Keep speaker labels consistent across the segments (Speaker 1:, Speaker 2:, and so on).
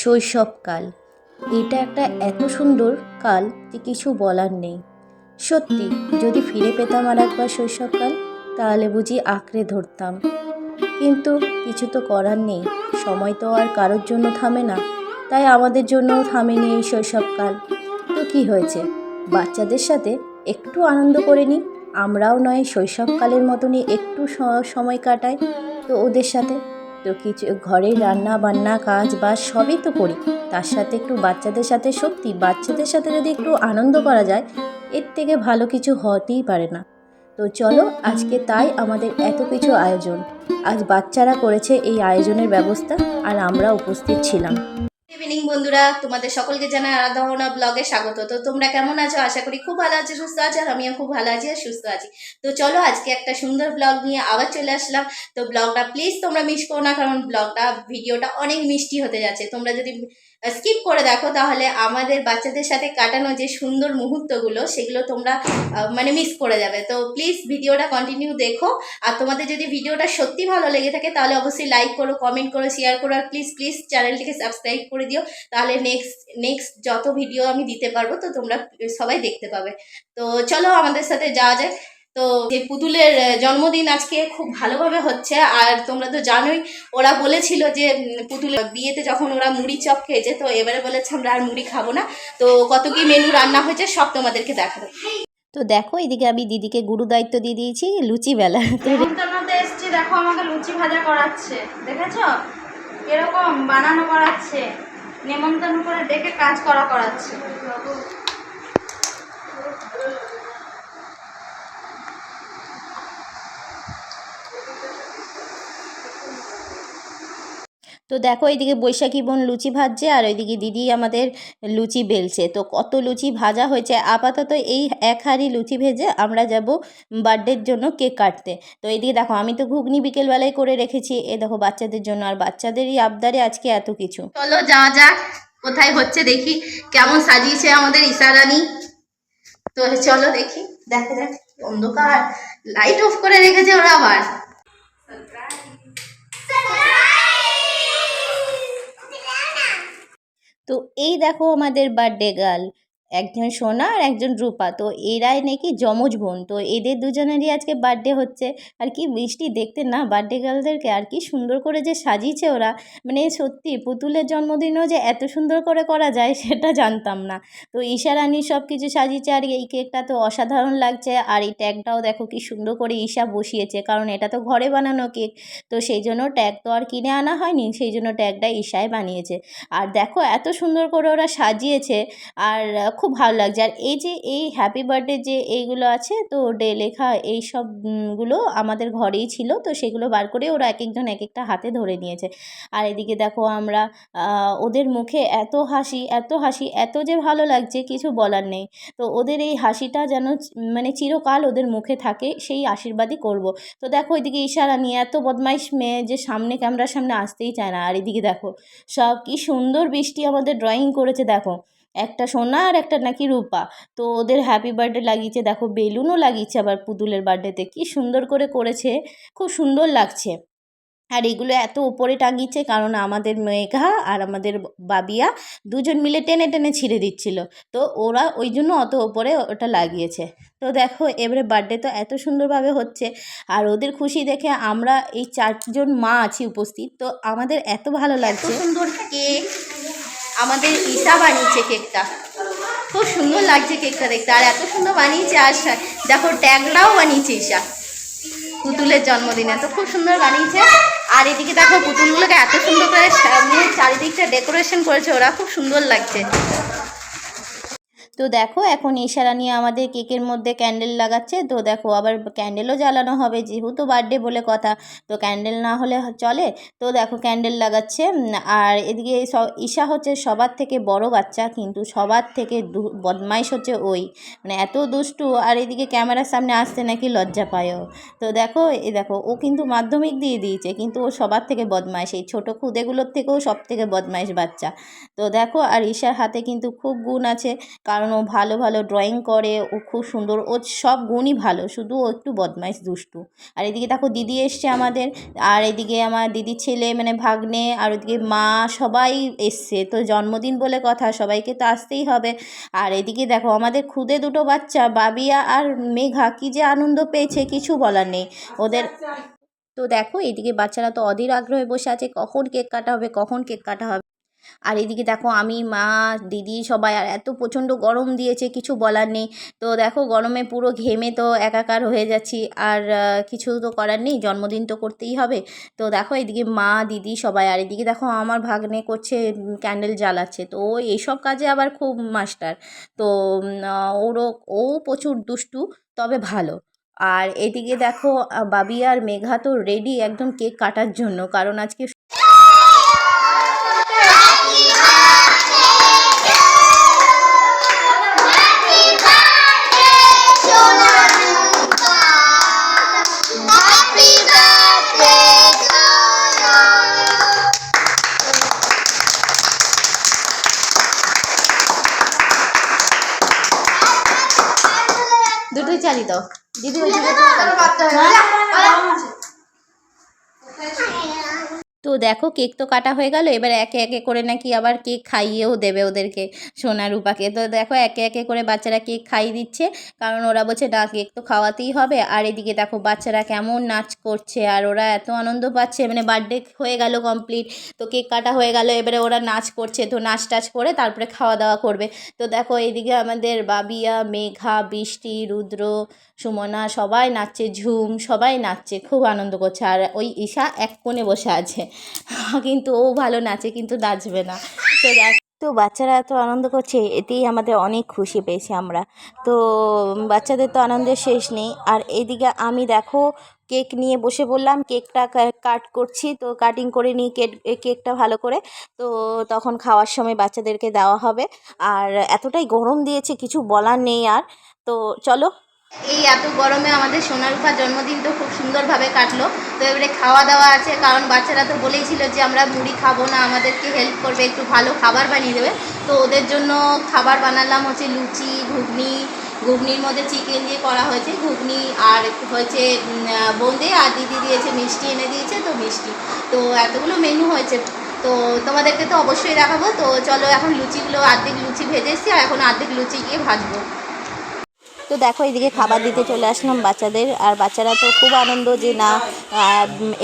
Speaker 1: শৈশবকাল। এটা একটা এত সুন্দর কাল যে কিছু বলার নেই। সত্যি, যদি ফিরে পেতাম আর একবার শৈশবকাল, তাহলে বুঝি আঁকড়ে ধরতাম। কিন্তু কিছু তো করার নেই, সময় তো আর কারোর জন্য থামে না। তাই আমাদের জন্যও থামেনি এই শৈশবকাল। তো কি হয়েছে? বাচ্চাদের সাথে একটু আনন্দ করে নিই? আমরাও নয়, শৈশবকালের মতনই একটু সময় কাটাই তো ওদের সাথে? তো কিছু ঘরের রান্না, বান্না, কাজ বাজ সবই তো করি। তার সাথে একটু বাচ্চাদের সাথে সত্যি, বাচ্চাদের সাথে যদি একটু আনন্দ করা যায়, এর থেকে ভালো কিছু হতেই পারে না। তো চলো, আজকে তাই আমাদের এত কিছু আয়োজন। আজ বাচ্চারা করেছে এই আয়োজনের ব্যবস্থা, আর আমরা উপস্থিত ছিলাম।
Speaker 2: ইভিনিং বন্ধুরা। তোমাদের সকলকে জানা আলাদা আরাধনা ব্লগে স্বাগত। তো তোমরা কেমন আছো? আশা করি খুব ভালো আছো, সুস্থ আছো, আর আমিও খুব ভালো আছি আর সুস্থ আছি। তো চলো আজকে একটা সুন্দর ব্লগ নিয়ে আবার চলে আসলাম। তো ব্লগটা প্লিজ তোমরা মিস করো না, কারণ ব্লগটা ভিডিওটা অনেক মিষ্টি হতে যাচ্ছে। তোমরা যদি স্কিপ করে দেখো তাহলে আমাদের বাচ্চাদের সাথে কাটানো যে সুন্দর মুহূর্তগুলো, সেগুলো তোমরা মানে মিস করে যাবে। তো প্লিজ ভিডিওটা কন্টিনিউ দেখো। আর তোমাদের যদি ভিডিওটা সত্যি ভালো লেগে থাকে, তাহলে অবশ্যই লাইক করো কমেন্ট করো শেয়ার করো, আর প্লিজ প্লিজ চ্যানেলটিকে সাবস্ক্রাইব করে দিও। তাহলে নেক্সট নেক্সট যত ভিডিও আমি দিতে পারব, তো তোমরা সবাই দেখতে পাবে। তো চলো আমাদের সাথে যাওয়া যাক। তো যে পুতুলের জন্মদিন আজকে খুব ভালোভাবে হচ্ছে। আর তোমরা তো জানোই ওরা বলেছিল যে পুতুলের বিয়েতে যখন ওরা মুড়ি চপ খেয়েছে তো এবারে বলেছে আমরা আর মুড়ি খাব না। তো কত কি মেনু রান্না হয়েছে সব তোমাদেরকে দেখাবো।
Speaker 1: তো দেখো এদিকে আমি দিদিকে গুরু দায়িত্ব দিয়ে দিয়েছি লুচি বেলা।
Speaker 3: এসছি দেখো আমাকে লুচি ভাজা করাচ্ছে দেখেছ? এরকম বানানো করাচ্ছে নেমন্তন্ন করে ডেকে কাজ করা করাচ্ছে।
Speaker 1: তো দেখো এইদিকে বৈশাখী বোন লুচি ভাজছে আর ওইদিকে দিদি আমাদের লুচি বেলছে। তো কত লুচি ভাজা হয়েছে। আপাতত এই এক হাঁড়ি লুচি ভেজে আমরা যাব বার্থডের জন্য কেক কাটতে। তো এইদিকে দেখো আমি তো ঘুগনি বিকেলবেলায় করে রেখেছি। এ দেখো বাচ্চাদের জন্য আর বাচ্চাদেরই আবদারে আজকে এত কিছু।
Speaker 2: চলো যা যাক কোথায় হচ্ছে দেখি। কেমন সাজিয়েছে আমাদের ইশারানি তো চলো দেখি দেখা যাক অন্ধকার। লাইট অফ করে রেখেছে ওরা আবার।
Speaker 1: তো এই দেখো আমাদের বার্থডে গার্ল একজন সোনা আর একজন রূপা। তো এরাই নাকি যমজ বোন। তো এদের দুজনেরই আজকে বার্থডে হচ্ছে। আর কি মিষ্টি দেখতে না বার্থডে গার্লদেরকে আর কি সুন্দর করে যে সাজিয়েছে ওরা। মানে সত্যি পুতুলের জন্মদিনও যে এত সুন্দর করে করা যায় সেটা জানতাম না। তো ঈশা রানী সব কিছু সাজিয়েছে আর এই কেকটা তো অসাধারণ লাগছে। আর এই ট্যাগটাও দেখো কি সুন্দর করে ঈশা বসিয়েছে। কারণ এটা তো ঘরে বানানো কেক। তো সেই জন্য ট্যাগ তো আর কিনে আনা হয়নি। সেই জন্য ট্যাগটা ঈশায় বানিয়েছে। আর দেখো এত সুন্দর করে ওরা সাজিয়েছে। আর খুব ভালো লাগছে। আর এই যে, এই হ্যাপি বার্থডে যে এইগুলো আছে, তো ডে লেখা এই সবগুলো আমাদের ঘরেই ছিল, তো সেগুলো বার করে ওরা এক একজন এক একটা হাতে ধরে নিয়েছে। আর এদিকে দেখো আমরা ওদের মুখে এত হাসি এত হাসি, এত যে ভালো লাগছে, কিছু বলার নেই। তো ওদের এই হাসিটা যেন মানে চিরকাল ওদের মুখে থাকে, সেই আশীর্বাদই করব। তো দেখো এদিকে ইশারা নিয়ে এত বদমাইশ মেয়ে যে সামনে ক্যামেরার সামনে আসতেই চায় না। আর এদিকে দেখো, সব কি সুন্দর বৃষ্টি আমাদের ড্রয়িং করেছে, দেখো। একটা সোনা আর একটা নাকি রূপা। তো ওদের হ্যাপি বার্থডে লাগিয়েছে দেখো বেলুনও লাগিয়েছে আবার পুতুলের বার্থডেতে কি সুন্দর করে করেছে খুব সুন্দর লাগছে। আর এগুলো এত উপরে টাঙিয়েছে কারণ আমাদের মেঘা আর আমাদের বাবিয়া দুজন মিলে টেনে টেনে ছিঁড়ে দিচ্ছিল। তো ওরা ওই জন্য অত ওপরে ওটা লাগিয়েছে। তো দেখো এবারে বার্থডে তো এত সুন্দরভাবে হচ্ছে। আর ওদের খুশি দেখে আমরা এই চারজন মা আছি উপস্থিত। তো আমাদের এত ভালো লাগছে।
Speaker 2: সুন্দর কেক আমাদের ঈশা বানিয়েছে কেকটা। খুব সুন্দর লাগছে কেকটা দেখতে, আর এত সুন্দর বানিয়েছে আর দেখো ট্যাগরাও বানিয়েছে ঈশা। পুতুলের জন্মদিনে তো খুব সুন্দর বানিয়েছে। আর এদিকে দেখো, পুতুলগুলোকে এত সুন্দর করে সামনে চারিদিকটা ডেকোরেশন করেছে, ওরা খুব সুন্দর লাগছে।
Speaker 1: তো দেখো, এখন ইশারা নিয়ে আমাদের কেকের মধ্যে ক্যান্ডেল লাগাচ্ছে। তো দেখো, আবার ক্যান্ডেলও জ্বালানো হবে, যেহেতু বার্থডে বলে কথা, তো ক্যান্ডেল না হলে চলে। তো দেখো ক্যান্ডেল লাগাচ্ছে আর এদিকে ঈশা হচ্ছে সবার থেকে বড় বাচ্চা, কিন্তু সবার থেকে বদমাইশ হচ্ছে ওই। মানে এত দুষ্টু, আর এদিকে ক্যামেরার সামনে আসতে নাকি লজ্জা পায় ও। তো দেখো, এ দেখো, ও কিন্তু মাধ্যমিক দিয়ে দিয়েছে, কিন্তু ও সবার থেকে বদমাইশ। এই ছোটো খুদেগুলোর থেকেও সব থেকে বদমাইশ বাচ্চা। তো দেখো, আর ঈশার হাতে কিন্তু খুব গুণ আছে, কারণ কারণ ও ভালো ভালো ড্রয়িং করে, ও খুব সুন্দর ওর সব গুণই ভালো, শুধু ও একটু বদমাইশ দুষ্টু। আর এদিকে দেখো দিদি এসছে আমাদের, আর এদিকে আমার দিদির ছেলে মানে ভাগ্নে, আর ওদিকে মা, সবাই এসছে। তো জন্মদিন বলে কথা, সবাইকে তো আসতেই হবে। আর এদিকে দেখো আমাদের খুদে দুটো বাচ্চা, বাবিয়া আর মেঘা, কী যে আনন্দ পেয়েছে, কিছু বলার নেই। ওদের তো দেখো, এদিকে বাচ্চারা তো অধীর আগ্রহে বসে আছে, কখন কেক কাটা হবে, কখন কেক কাটা হবে। আর এদিকে দেখো আমি, মা, দিদি সবাই, আর এত প্রচণ্ড গরম দিয়েছে, কিছু বলার নেই। তো দেখো গরমে পুরো ঘেমে তো একাকার হয়ে যাচ্ছি, আর কিছু তো করার নেই, জন্মদিন তো করতেই হবে। তো দেখো এদিকে মা, দিদি সবাই, আর এদিকে দেখো আমার ভাগ্নে করছে ক্যান্ডেল জ্বালাচ্ছে। তো ও এইসব কাজে আবার খুব মাস্টার। তো ওরও, ও প্রচুর দুষ্টু, তবে ভালো। আর এদিকে দেখো বাবি আর মেঘা তো রেডি একদম কেক কাটার জন্য, কারণ আজকে দুটোই চালি দাও দিদি তো দেখো কেক তো কাটা হয়ে গেল, এবার একে একে করে নাকি আবার কেক খাইয়েও দেবে ওদেরকে, সোনা রূপাকে। তো দেখো একে একে করে বাচ্চারা কেক খাইয়ে দিচ্ছে, কারণ ওরা বলছে, না, কেক তো খাওয়াতেই হবে। আর এদিকে দেখো বাচ্চারা কেমন নাচ করছে, আর ওরা এত আনন্দ পাচ্ছে মানে বার্থডে হয়ে গেল কমপ্লিট, তো কেক কাটা হয়ে গেল, এবারে ওরা নাচ করছে, তো নাচ টাচ করে তারপরে খাওয়া দাওয়া করবে। তো দেখো এইদিকে আমাদের বাবিয়া, মেঘা, বৃষ্টি, রুদ্র সুমনা, সবাই নাচছে ঝুম, সবাই নাচছে, খুব আনন্দ করছে। আর ওই ঈশা এক কোণে বসে আছে। কিন্তু ও ভালো নাচে, কিন্তু নাচবে না। তো তো বাচ্চারা এত আনন্দ করছে, এতেই আমাদের অনেক খুশি পেয়েছি আমরা। তো বাচ্চাদের তো আনন্দের শেষ নেই। আর এইদিকে আমি দেখো, কেক নিয়ে বসে বললাম কেকটা কাট করছি। তো কাটিং করে নিই কেক কেকটা ভালো করে। তো তখন খাওয়ার সময় বাচ্চাদেরকে দেওয়া হবে। আর এতটাই গরম দিয়েছে, কিছু বলার নেই আর। তো চলো
Speaker 2: এই এত গরমে আমাদের সোনারূপার জন্মদিন তো খুব সুন্দরভাবে কাটলো। তো এবারে খাওয়া দাওয়া আছে, কারণ বাচ্চারা তো বলেইছিল যে আমরা মুড়ি খাব না, আমাদেরকে হেল্প করবে, একটু ভালো খাবার বানিয়ে দেবে। তো ওদের জন্য খাবার বানালাম হচ্ছে লুচি, ঘুগনি, ঘুগনির মধ্যে চিকেন দিয়ে করা হয়েছে, ঘুগনি আর হয়েছে বোঁদে আর দিদি দিয়েছে, মিষ্টি এনে দিয়েছে, তো মিষ্টি। তো এতগুলো মেনু হয়েছে। তো তোমাদেরকে তো অবশ্যই দেখাবো। তো চলো এখন লুচিগুলো অর্ধেক লুচি ভেজে এসছি, আর এখন অর্ধেক লুচি গিয়ে ভাজবো।
Speaker 1: তো দেখো এদিকে খাবার দিতে চলে আসলাম বাচ্চাদের। আর বাচ্চারা তো খুব আনন্দ যে না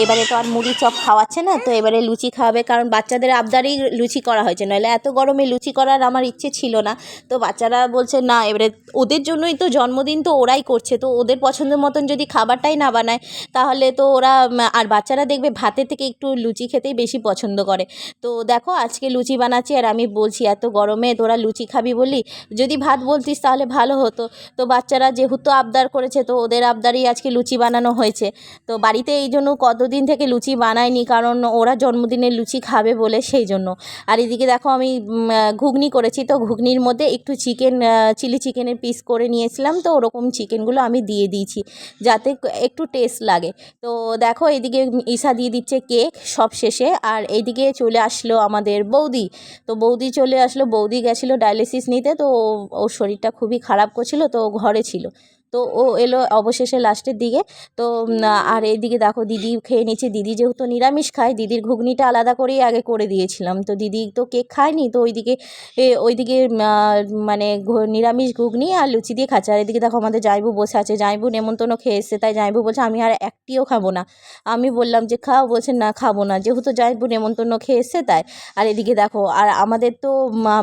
Speaker 1: এবারে তো আর মুড়ি চপ খাওয়াচ্ছে না, তো এবারে লুচি খাওয়াবে। কারণ বাচ্চাদের আবদারেই লুচি করা হয়েছে, নইলে এত গরমে লুচি করার আমার ইচ্ছে ছিল না। তো বাচ্চারা বলছে, না, এবারে ওদের জন্যই তো জন্মদিন তো ওরাই করছে, তো ওদের পছন্দ মতন যদি খাবারটাই না বানায়, তাহলে তো ওরা, আর বাচ্চারা দেখবে ভাতের থেকে একটু লুচি খেতেই বেশি পছন্দ করে। তো দেখো, আজকে লুচি বানাচ্ছি, আর আমি বলছি, এত গরমে তোরা লুচি খাবি বলি যদি ভাত বলতিস তাহলে ভালো হতো। তো বাচ্চারা যেহেতু আবদার করেছে, তো ওদের আবদারই আজকে লুচি বানানো হয়েছে। তো বাড়িতে এই জন্য কতদিন থেকে লুচি বানায়নি, কারণ ওরা জন্মদিনে লুচি খাবে বলে সেই জন্য। আর এদিকে দেখো আমি ঘুগনি করেছি, তো ঘুগনির মধ্যে একটু চিকেন চিলি চিকেনের পিস করে নিয়েছিলাম, তো ওরকম চিকেনগুলো আমি দিয়ে দিয়েছি, যাতে একটু টেস্ট লাগে। তো দেখো এদিকে ঈশা দিয়ে দিচ্ছে কেক সব শেষে, আর এইদিকে চলে আসলো আমাদের বৌদি। তো বৌদি চলে আসলো, বৌদি গেছিল ডায়ালিসিস নিতে, তো ওর শরীরটা খুবই খারাপ করছিল, তো ঘরে ছিল। তো ও এলো অবশেষে লাস্টের দিকে। তো আর এইদিকে দেখো দিদি খেয়ে নিচ্ছে। দিদি যেহেতু নিরামিষ খায়, দিদির ঘুগনিটা আলাদা করেই আগে করে দিয়েছিলাম। তো দিদি তো কেক খায়নি, তো ওইদিকে ওইদিকে মানে নিরামিষ ঘুগনি আর লুচি দিয়ে খাচ্ছে। আর এদিকে দেখো আমাদের জাইবু বসে আছে। জাইবু নেমন্তন্ন খেয়ে এসছে। তাই জাইবু বলছে, আমি আর একটিও খাব না। আমি বললাম যে, খাও। বলছে, না, খাব না। যেহেতু জাইবু নেমন্তন্ন খেয়ে এসছে, তাই। আর এদিকে দেখো, আর আমাদের তো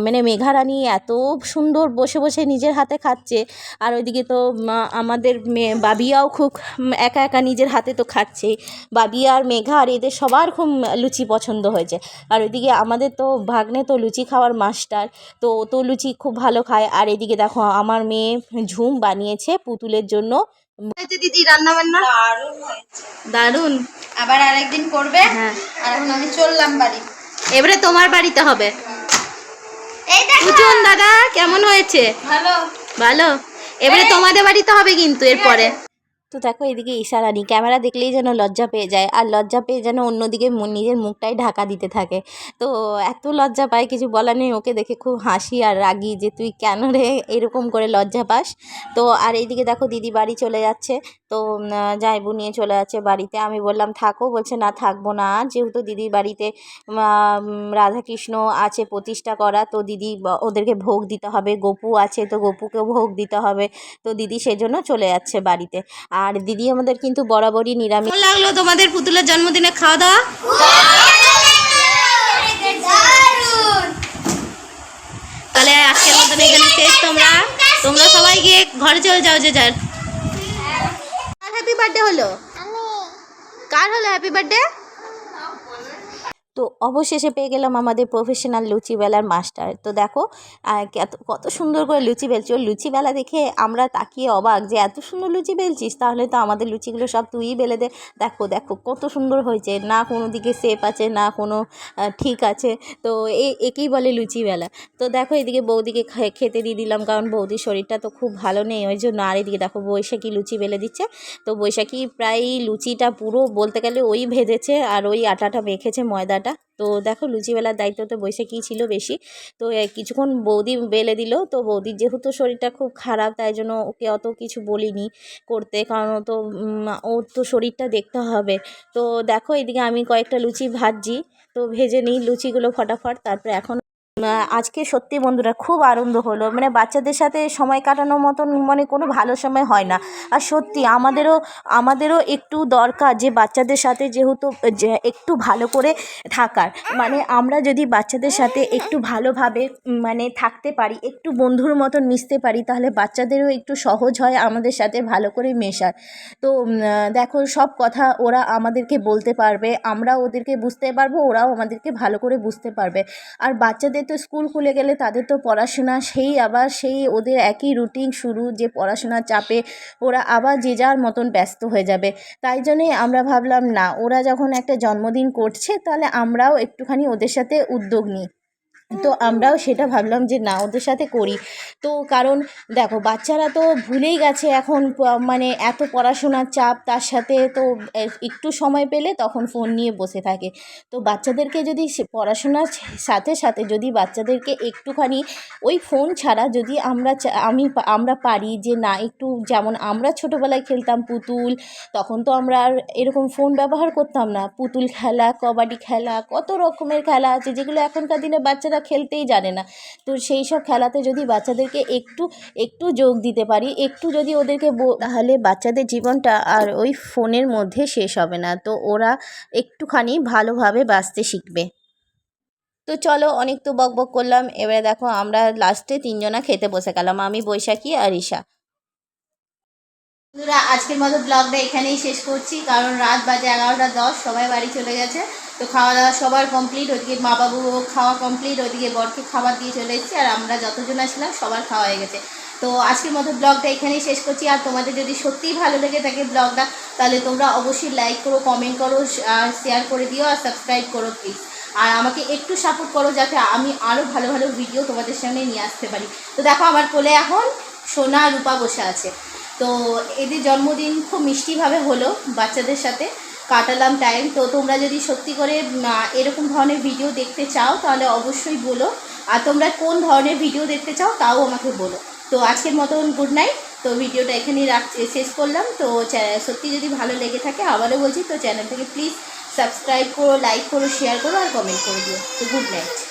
Speaker 1: মানে মেঘারানী এত সুন্দর বসে বসে নিজের হাতে খাচ্ছে। আর ওইদিকে তো আমাদের মেয়ে বাবিয়াও খুব একা একা নিজের হাতে তো খাচ্ছে। বাবিয়া আর মেঘা আর এদের সবার খুব লুচি পছন্দ হয়েছে। আর ওইদিকে আমাদের তো ভাগ্নে তো লুচি খাওয়ার মাস্টার তো ও তো লুচি খুব ভালো খায়। আর এদিকে দেখো আমার মেয়ে ঝুম বানিয়েছে পুতুলের জন্য।
Speaker 3: দিদি রান্না বান্না
Speaker 1: দারুণ।
Speaker 3: আবার আরেকদিন করবে?
Speaker 1: হ্যাঁ।
Speaker 3: আর এখন আমি চললাম বাড়ি।
Speaker 1: এবারে তোমার বাড়িতে হবে।
Speaker 4: এই দেখো।
Speaker 1: দাদা কেমন হয়েছে?
Speaker 3: ভালো।
Speaker 1: ভালো? এবারে তোমাদের বাড়িতে হবে কিন্তু এরপরে। তো দেখো এদিকে ইশারানি ক্যামেরা দেখলেই যেন লজ্জা পেয়ে যায়, আর লজ্জা পেয়ে যেন অন্যদিকে নিজের মুখটাই ঢাকা দিতে থাকে। তো এত লজ্জা পায়, কিছু বলার নেই, ওকে দেখে খুব হাসি আর রাগি যে তুই কেন রে এরকম করে লজ্জা পাস। তো আর এইদিকে দেখো দিদি বাড়ি চলে যাচ্ছে। তো জাইবু নিয়ে চলে যাচ্ছে বাড়িতে। আমি বললাম, থাকো। বলছে, না, থাকব না। যেহেতু দিদির বাড়িতে রাধাকৃষ্ণ আছে, প্রতিষ্ঠা করা, তো দিদি ওদেরকে ভোগ দিতে হবে। গপু আছে, তো গপুকেও ভোগ দিতে হবে। তো দিদি সেজন্য চলে যাচ্ছে বাড়িতে। আর দিদি আমাদের কিন্তু বরাবরই নিরামিষ।
Speaker 2: লাগল তোমাদের পুতুলের জন্মদিনে খাওয়া দাওয়া? তাহলে আজকের মতন এখানে শেষ। তোমরা তোমরা সবাই গিয়ে ঘরে চলে যাও যে যার। হ্যাপি বার্থডে হলো? কার হলো হ্যাপি বার্থডে
Speaker 1: তো অবশেষে পেয়ে গেলাম আমাদের প্রফেশনাল লুচি বেলার মাস্টার তো দেখো কত সুন্দর করে লুচি বেলছে। ওর লুচি বেলা দেখে আমরা তাকিয়ে অবাক যে এত সুন্দর লুচি বেলছিস, তাহলে তো আমাদের লুচিগুলো সব তুই বেলে দে। দেখো দেখো, কত সুন্দর হয়েছে। না কোনো দিকে সেপ আছে, না কোনো ঠিক আছে। তো এ, একেই বলে লুচি বেলা। তো দেখো, এদিকে বৌদিকে খেতে দিয়ে দিলাম, কারণ বৌদির শরীরটা তো খুব ভালো নেই, ওই জন্য। আর এদিকে দেখো, বৈশাখী লুচি বেলে দিচ্ছে। তো বৈশাখী প্রায় লুচিটা পুরো বলতে গেলে ওই ভেজেছে আর ওই আটাটা মেখেছে ময়দাটা তো দেখো লুচিবেলার দায়িত্ব তো বৈশাখী ছিল বেশি? তো কিছুক্ষণ বৌদি বেলে দিল। তো বৌদির যেহেতু শরীরটা খুব খারাপ, তাই জন্য ওকে অত কিছু বলিনি করতে। কারণ ও তো ওর তো শরীরটা দেখতে হবে। তো দেখো এদিকে আমি কয়েকটা লুচি ভাজছি। তো ভেজে নিই লুচিগুলো ফটাফট। তারপরে এখন আজকে সত্যি বন্ধুরা খুব আনন্দ হলো। মানে বাচ্চাদের সাথে সময় কাটানোর মতন মানে কোনো ভালো সময় হয় না। আর সত্যি আমাদেরও আমাদেরও একটু দরকার যে বাচ্চাদের সাথে যেহেতু একটু ভালো করে থাকার। মানে আমরা যদি বাচ্চাদের সাথে একটু ভালোভাবে মানে থাকতে পারি, একটু বন্ধুর মতন মিশতে পারি, তাহলে বাচ্চাদেরও একটু সহজ হয় আমাদের সাথে ভালো করে মেশার। তো দেখো সব কথা ওরা আমাদেরকে বলতে পারবে আমরা ওদেরকে বুঝতে পারব, ওরাও আমাদেরকে ভালো করে বুঝতে পারবে। আর বাচ্চাদের তো স্কুল খুলে গেলে তাদের তো পড়াশোনা, সেই আবার সেই ওদের একই রুটিন শুরু যে পড়াশোনার চাপে ওরা আবার যে যার মতন ব্যস্ত হয়ে যাবে। তাই জন্যই আমরা ভাবলাম, না, ওরা যখন একটা জন্মদিন করছে, তাহলে আমরাও একটুখানি ওদের সাথে উদ্যোগ নিই। তো আমরাও সেটা ভাবলাম যে না, ওদের সাথে করি। তো কারণ দেখো, বাচ্চারা তো ভুলেই গেছে এখন মানে এত পড়াশোনার চাপ, তার সাথে তো একটু সময় পেলে তখন ফোন নিয়ে বসে থাকে। তো বাচ্চাদেরকে যদি পড়াশোনার সাথে সাথে যদি বাচ্চাদেরকে একটুখানি ওই ফোন ছাড়া যদি আমরা আমি আমরা পারি যে না, একটু যেমন আমরা ছোটোবেলায় খেলতাম পুতুল, তখন তো আমরা আর এরকম ফোন ব্যবহার করতাম না। পুতুল খেলা, কবাডি খেলা, কত রকমের খেলা আছে যেগুলো এখনকার দিনে বাচ্চারা খেলতেই জানে না। তো সেই সব খেলাতে যদি বাচ্চাদেরকে একটু একটু যোগ দিতে পারি, একটু যদি ওদেরকে তাহলে বাচ্চাদের জীবনটা আর ওই ফোনের মধ্যে শেষ হবে না। তো ওরা একটুখানি ভালোভাবে বাঁচতে শিখবে। তো চলো অনেক তো বক বক করলাম। এবারে দেখো আমরা লাস্টে তিনজনা খেতে বসে গেলাম। আমি, বৈশাখী আর ঈশা।
Speaker 2: বন্ধুরা, আজকের মতো ব্লগটা এখানেই শেষ করছি। কারণ রাত বাজে এগারোটা দশ, সবাই বাড়ি চলে গেছে। তো খাওয়া দাওয়া সবার কমপ্লিট ওদিকে মা বাবু খাওয়া কমপ্লিট ওদিকে বরকে খাবার দিয়ে চলে এসেছি। আর আমরা যতজন ছিলাম সবার খাওয়া হয়ে গেছে। তো আজকের মতো ব্লগটা এখানেই শেষ করছি। আর তোমাদের যদি সত্যিই ভালো লেগে থাকে ব্লগটা, তাহলে তোমরা অবশ্যই লাইক করো কমেন্ট করো, আর শেয়ার করে দিও, আর সাবস্ক্রাইব করো প্লিজ আর আমাকে একটু সাপোর্ট করো, যাতে আমি আরও ভালো ভালো ভিডিও তোমাদের সামনে নিয়ে আসতে পারি। তো দেখো, আমার কোলে এখন সোনা রূপা বসে আছে। তো এদের জন্মদিন খুব মিষ্টিভাবে হলো বাচ্চাদের সাথে, কাটালাম টাইম তো তোমরা যদি সত্যি করে এরকম ধরনের ভিডিও দেখতে চাও, তাহলে অবশ্যই বলো। আর তোমরা কোন ধরনের ভিডিও দেখতে চাও, তাও আমাকে বলো। তো আজকের মতন গুড নাইট তো ভিডিওটা এখানেই রাখ শেষ করলাম। তো সত্যি যদি ভালো লেগে থাকে, আবারও বলছি, তো চ্যানেলটাকে প্লিজ সাবস্ক্রাইব করো লাইক করো শেয়ার করো, আর কমেন্ট করে দিও। তো গুড নাইট